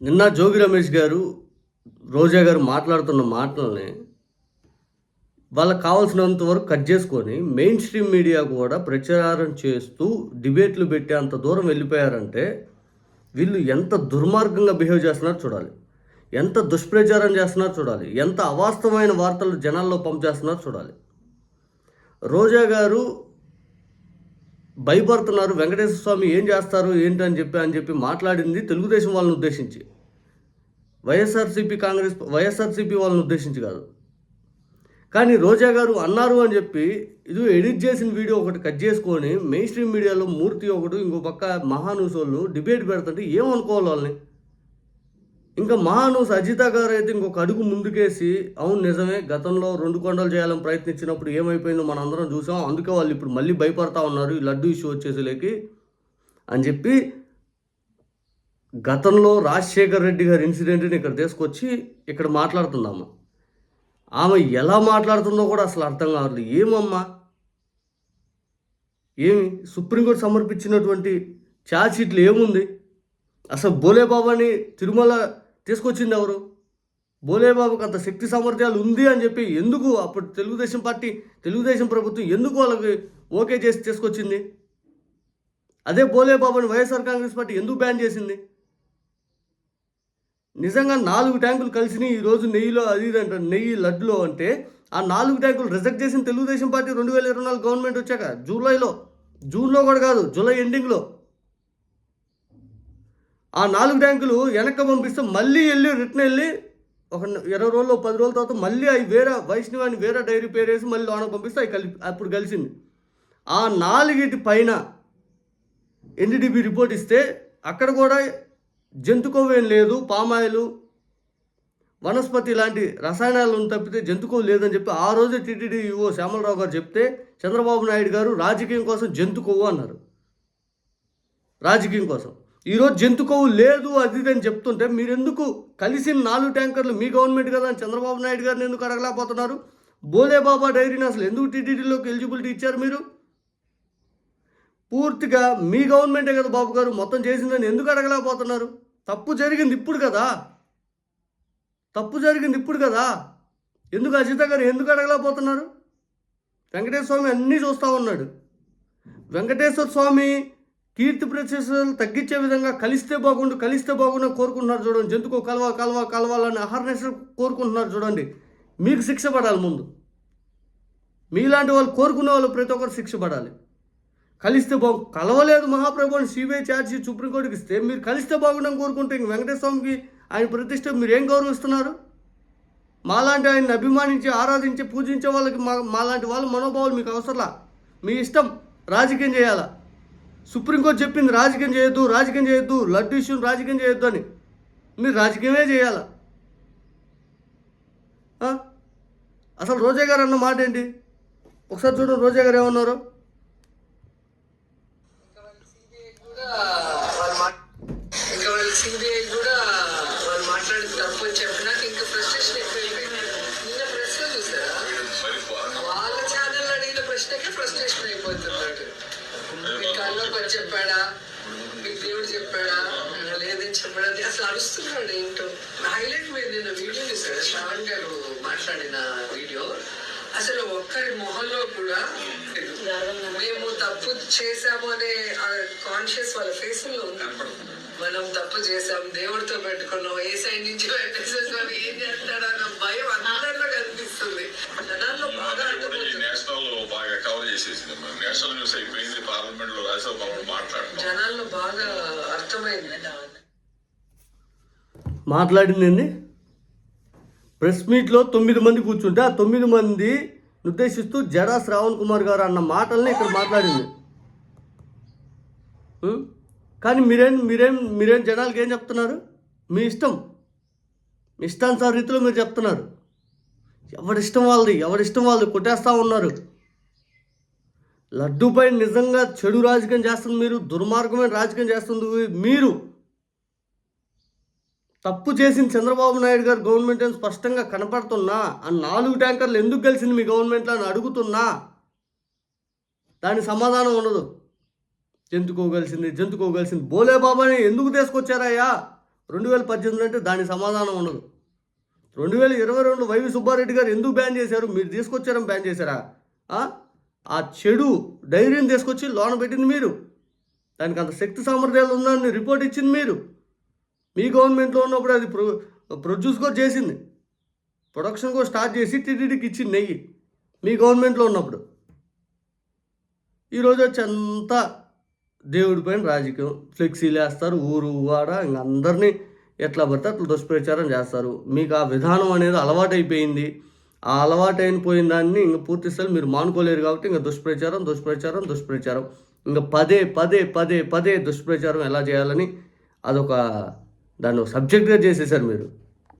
నిన్న జోగి రమేష్ గారు రోజా గారు మాట్లాడుతున్న మాటలని వాళ్ళకి కావాల్సినంత వరకు కట్ చేసుకొని మెయిన్ స్ట్రీమ్ మీడియా కూడా ప్రచారం చేస్తూ డిబేట్లు పెట్టే అంత దూరం వెళ్ళిపోయారంటే వీళ్ళు ఎంత దుర్మార్గంగా బిహేవ్ చేస్తున్నారో చూడాలి. ఎంత దుష్ప్రచారం చేస్తున్నారో చూడాలి. ఎంత అవాస్తవమైన వార్తలు జనాల్లో పంప్ చేస్తున్నారో చూడాలి. రోజా గారు భయపడుతున్నారు. వెంకటేశ్వర స్వామి ఏం చేస్తారు? ఏంటి అని చెప్పి అని చెప్పి మాట్లాడింది తెలుగుదేశం వాళ్ళని ఉద్దేశించి. వైఎస్ఆర్సీపీ కాంగ్రెస్ వైఎస్ఆర్సీపీ వాళ్ళని ఉద్దేశించి కాదు. కానీ రోజా గారు అన్నారు అని చెప్పి ఇది ఎడిట్ చేసిన వీడియో ఒకటి కట్ చేసుకొని మెయిన్ స్ట్రీమ్ మీడియాలో మూర్తి ఒకటి ఇంకో పక్క మహానూస్ డిబేట్ పెడుతుంటే ఏమనుకోవాలి వాళ్ళని? ఇంకా మహానూస్ సజిత గారు అయితే ఇంకొక అడుగు ముందుకేసి అవును నిజమే గతంలో రెండు కొండలు చేయాలని ప్రయత్నించినప్పుడు ఏమైపోయిందో మనం అందరం చూసాం. అందుకే వాళ్ళు ఇప్పుడు మళ్ళీ భయపడతా ఉన్నారు ఈ లడ్డు ఇష్యూ వచ్చేసేలేకి అని చెప్పి గతంలో రాజశేఖర్ రెడ్డి గారి ఇన్సిడెంట్ని ఇక్కడ తీసుకొచ్చి ఇక్కడ మాట్లాడుతుందమ్మ ఆమె ఎలా మాట్లాడుతుందో కూడా అసలు అర్థం కావట్లేదు. ఏమమ్మా? ఏమి? సుప్రీంకోర్టు సమర్పించినటువంటి ఛార్జ్ షీట్లు ఏముంది? అసలు బోలేబాబాని తిరుమల తీసుకొచ్చింది ఎవరు? బోలేబాబుకి అంత శక్తి సామర్థ్యాలు ఉంది అని చెప్పి ఎందుకు అప్పుడు తెలుగుదేశం పార్టీ తెలుగుదేశం ప్రభుత్వం ఎందుకు వాళ్ళకి ఓకే చేసి తీసుకొచ్చింది? అదే బోలేబాబాని వైఎస్ఆర్ కాంగ్రెస్ పార్టీ ఎందుకు బ్యాన్ చేసింది? నిజంగా నాలుగు ట్యాంకులు కలిసినాయి ఈరోజు నెయ్యిలో అది అంటారు నెయ్యి లడ్డులో అంటే ఆ నాలుగు ట్యాంకులు రిజెక్ట్ చేసిన తెలుగుదేశం పార్టీ రెండు వేల ఇరవై నాలుగు గవర్నమెంట్ వచ్చాక జూలైలో జూన్లో కూడా కాదు జూలై ఎండింగ్లో ఆ నాలుగు ట్యాంకులు వెనక్కి పంపిస్తే మళ్ళీ వెళ్ళి రిటర్న్ వెళ్ళి ఒక ఇరవై రోజులు పది రోజుల తర్వాత మళ్ళీ అవి వేరే వైష్ణవాన్ని వేరే డైరీ పేరు వేసి మళ్ళీ లోన పంపిస్తే అవి కలిపి అప్పుడు కలిసింది. ఆ నాలుగిటి పైన ఎన్డీడీబీ రిపోర్ట్ ఇస్తే అక్కడ కూడా జంతు కొవ్వు లేదు పామాయిలు వనస్పతి లాంటి రసాయనాలను తప్పితే జంతుకోవు లేదని చెప్పి ఆ రోజు టీటీడీ శ్యామలరావు గారు చెప్తే చంద్రబాబు నాయుడు గారు రాజకీయం కోసం జంతుకోవు అన్నారు. రాజకీయం కోసం. ఈరోజు జంతు కొవ్వు లేదు అది ఇది అని చెప్తుంటే మీరెందుకు కలిసి నాలుగు ట్యాంకర్లు మీ గవర్నమెంట్ కదా అని చంద్రబాబు నాయుడు గారిని ఎందుకు అడగలేకపోతున్నారు? బోలే బాబా డైరీని అసలు ఎందుకు టీటీడీలోకి ఎలిజిబిలిటీ ఇచ్చారు మీరు? పూర్తిగా మీ గవర్నమెంటే కదా బాబు గారు మొత్తం చేసిందని ఎందుకు అడగలేకపోతున్నారు? తప్పు జరిగింది ఇప్పుడు కదా. తప్పు జరిగింది ఇప్పుడు కదా. ఎందుకు అజిత గారు ఎందుకు అడగలేకపోతున్నారు? వెంకటేశ్వర స్వామి అన్నీ చూస్తూ ఉన్నాడు. వెంకటేశ్వర స్వామి కీర్తి ప్రతిష్టలు తగ్గించే విధంగా కలిస్తే బాగుండు కలిస్తే బాగుండు కోరుకుంటున్నారు చూడండి. జంతుకో కలవ కలవ కలవాలని అహర్నిశ కోరుకుంటున్నారు చూడండి. మీకు శిక్ష పడాలి ముందు. మీలాంటి వాళ్ళు కోరుకునే వాళ్ళు ప్రతి ఒక్కరు శిక్ష పడాలి. కలిస్తే బాగు కలవలేదు మహాప్రభుని సిబిఐ ఛార్జీ సుప్రీంకోర్టుకి ఇస్తే మీరు కలిస్తే బాగుండని కోరుకుంటే ఇంక వెంకటేశ్వర ఆయన ప్రతిష్ట మీరు ఏం గౌరవిస్తున్నారు? మాలాంటి ఆయన్ని అభిమానించి ఆరాధించి పూజించే వాళ్ళకి మా మాలాంటి వాళ్ళ మనోభావాలు మీకు అవసరంలా? మీ ఇష్టం. రాజకీయం చేయాలా? సుప్రీంకోర్టు చెప్పింది రాజకీయం చేయొద్దు రాజకీయం చేయొద్దు లడ్డు ఇష్యూ రాజకీయం చేయొద్దు అని. మీరు రాజకీయమే చేయాలా? అసలు రోజా గారు అన్న మాట ఏంటి? ఒకసారి చూడండి రోజా గారు ఏమన్నారు? ఇంకా సిబిఐ కూడా వాళ్ళు మాట్లాడిన తప్పు అని చెప్పినాక ఇంకా ఫ్రస్ట్రేషన్ ఎక్కువైపోయింది. నిన్న చూసారా? వాళ్ళ ఛానల్ అడిగిన ప్రశ్నకే ఫ్రస్ట్రేషన్ అయిపోతున్నాడు మీ కళ్ళకు చెప్పాడా? మీకు దేవుడు చెప్పాడా? లేదని చెప్పాడా అని అసలు అరుస్తున్నాడు ఏంటో. హైలైట్ మీరు నిన్న వీడియో చూసాడు శ్రావణ్ గారు మాట్లాడిన వీడియో. అసలు ఒక్కరి మొహంలో కూడా మేము తప్పు చేశాము అనే కాన్షియస్ వాళ్ళ ఫేస్లో ఉంది మనం తప్పు చేసాం దేవుడితో పెట్టుకున్నాం ఏ సైడ్ నుంచి పెట్టేసేసాం ఏం చేస్తాడో అన్న భయం అందరిలో కనిపిస్తుంది. జనాల్లో బాగా నేషనల్ బాగా కవర్ చేసేసింది మరి నేషనల్ న్యూస్ అయిపోయింది పార్లమెంట్లో రాజ్యసభ మాట్లాడుతున్నాం. జనాల్లో బాగా అర్థమైంది. మాట్లాడిందండి ప్రెస్ మీట్లో తొమ్మిది మంది కూర్చుంటే ఆ తొమ్మిది మంది ఉద్దేశిస్తూ జడా శ్రావణ్ కుమార్ గారు అన్న మాటల్ని ఇక్కడ మాట్లాడింది? కానీ మీరేం మీరేం మీరేం జనాలకి ఏం చెప్తున్నారు? మీ ఇష్టం. మీ ఇష్టానుసార రీతిలో మీరు చెప్తున్నారు. ఎవరిష్టం వాళ్ళది ఎవరిష్టం వాళ్ళది కొట్టేస్తూ ఉన్నారు. లడ్డూపై నిజంగా చెడు రాజకీయం చేస్తుంది మీరు దుర్మార్గమైన రాజకీయం చేస్తుంది మీరు. తప్పు చేసిన చంద్రబాబు నాయుడు గారు గవర్నమెంట్ అని స్పష్టంగా కనపడుతున్నా? ఆ నాలుగు ట్యాంకర్లు ఎందుకు కలిసింది మీ గవర్నమెంట్లో అని అడుగుతున్నా? దానికి సమాధానం ఉండదు. జంతుకోగలిసింది జంతుకోగలిసింది బోలే బాబాని ఎందుకు తీసుకొచ్చారయ్యా? రెండు వేల పద్దెనిమిది అంటే దాని సమాధానం ఉండదు. రెండు వేల ఇరవై రెండు వైవి సుబ్బారెడ్డి గారు ఎందుకు బ్యాన్ చేశారు? మీరు తీసుకొచ్చారని బ్యాన్ చేశారా? ఆ? ఆ చెడు డైరీని తీసుకొచ్చి లోన పెట్టింది మీరు. దానికి అంత శక్తి సామర్థ్యాలు ఉందని రిపోర్ట్ ఇచ్చింది మీరు. మీ గవర్నమెంట్లో ఉన్నప్పుడు అది ప్రొ ప్రొడ్యూస్ కూడా చేసింది. ప్రొడక్షన్ కూడా స్టార్ట్ చేసి టీటీడీకి ఇచ్చింది నెయ్యి మీ గవర్నమెంట్లో ఉన్నప్పుడు. ఈరోజు వచ్చి అంతా దేవుడి పైన రాజకీయం. ఫ్లెక్సీలు వేస్తారు ఊరు వాడ ఇంక అందరినీ ఎట్లా పడితే అట్లా దుష్ప్రచారం చేస్తారు. మీకు ఆ విధానం అనేది అలవాటైపోయింది. ఆ అలవాటైన పోయిన దాన్ని ఇంకా పూర్తి స్థాయి మీరు మానుకోలేరు కాబట్టి ఇంకా దుష్ప్రచారం దుష్ప్రచారం దుష్ప్రచారం. ఇంకా పదే పదే పదే పదే దుష్ప్రచారం ఎలా చేయాలని అదొక దాన్ని ఒక సబ్జెక్ట్గా చేసేసారు మీరు.